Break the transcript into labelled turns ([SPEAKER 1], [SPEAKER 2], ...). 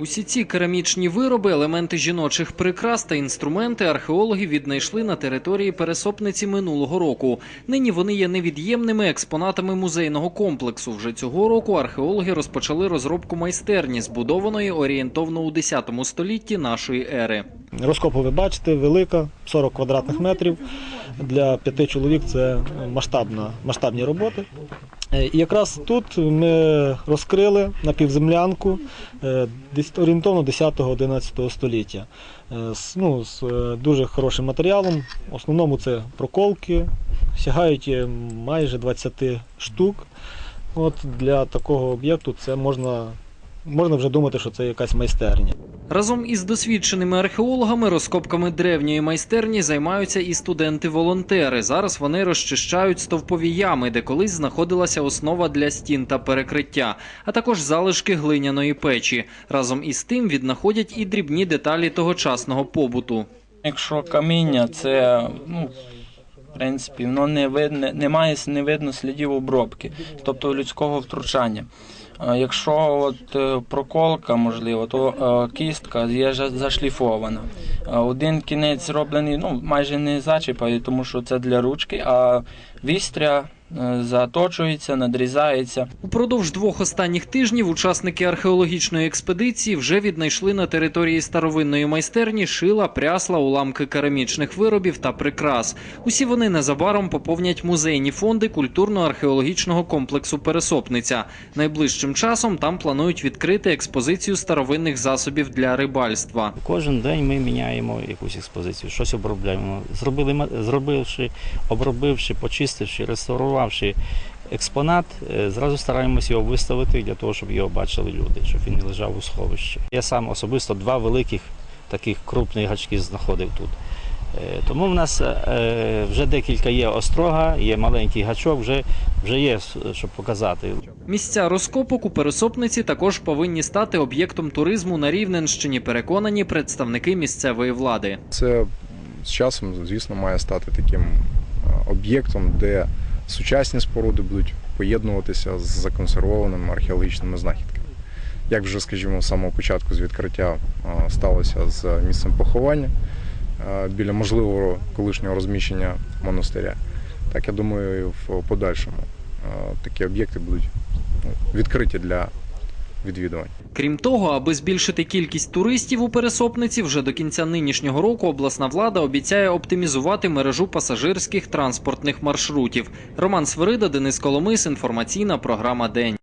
[SPEAKER 1] Усі ці керамічні вироби, елементи жіночих прикрас та інструменти археологи віднайшли на території пересопниці минулого року. Нині вони є невід'ємними експонатами музейного комплексу. Вже цього року археологи розпочали розробку майстерні, збудованої орієнтовно у 10 столітті нашої ери.
[SPEAKER 2] Розкопу ви бачите, велика, 40 квадратних метрів. Для п'яти чоловік це масштабна, масштабні роботи. Е, І якраз тут ми розкрили напівземлянку е, орієнтовно 10-11 століття. Е, з- Ну, з дуже хорошим матеріалом. В основному це проколки, сягають майже 20 штук. От для такого об'єкту це можна, можна вже думати, що це якась майстерня.
[SPEAKER 1] Разом із досвідченими археологами розкопками древньої майстерні займаються і студенти-волонтери. Зараз вони розчищають стовпові ями, де колись знаходилася основа для стін та перекриття, а також залишки глиняної печі. Разом із тим віднаходять і дрібні деталі тогочасного побуту.
[SPEAKER 3] Якщо каміння, це ну, принципі, воно не видне, немає не видно слідів обробки, тобто людського втручання. Якщо от е, проколка, можливо, то е, кістка є зашліфована. Один кінець зроблений, ну майже не зачіпає, тому що це для ручки, а вістря е, заточується, надрізається.
[SPEAKER 1] Упродовж двох останніх тижнів учасники археологічної експедиції вже віднайшли на території старовинної майстерні шила, прясла, уламки керамічних виробів та прикрас. Усі вони незабаром поповнять музейні фонди культурно-археологічного комплексу Пересопниця. Найближчим часом там планують відкрити експозицію старовинних засобів для рибальства.
[SPEAKER 4] Кожен день ми міняємо якусь експозицію, щось обробляємо. Зробили, зробивши, обробивши, почистивши, реставрувавши експонат, е, зразу стараємося його виставити для того, щоб його бачили люди, щоб він не лежав у сховищі. Я сам особисто два великих таких крупних гачки знаходив тут. Е, Тому в нас е, вже декілька є острога, є маленький гачок, вже, вже є, щоб показати.
[SPEAKER 1] Місця розкопок у Пересопниці також повинні стати об'єктом туризму на Рівненщині, переконані представники місцевої влади.
[SPEAKER 5] Це з часом, звісно, має стати таким е, об'єктом, де сучасні споруди будуть поєднуватися з законсервованими археологічними знахідками. Як вже, скажімо, з самого початку з відкриття сталося з місцем поховання біля можливого колишнього розміщення монастиря, так я думаю, і в подальшому е, такі об'єкти будуть ну, відкриті для відвідувань.
[SPEAKER 1] Крім того, аби збільшити кількість туристів у пересопниці, вже до кінця нинішнього року обласна влада обіцяє оптимізувати мережу пасажирських транспортних маршрутів. Роман Свирида, Денис Коломис, інформаційна програма День.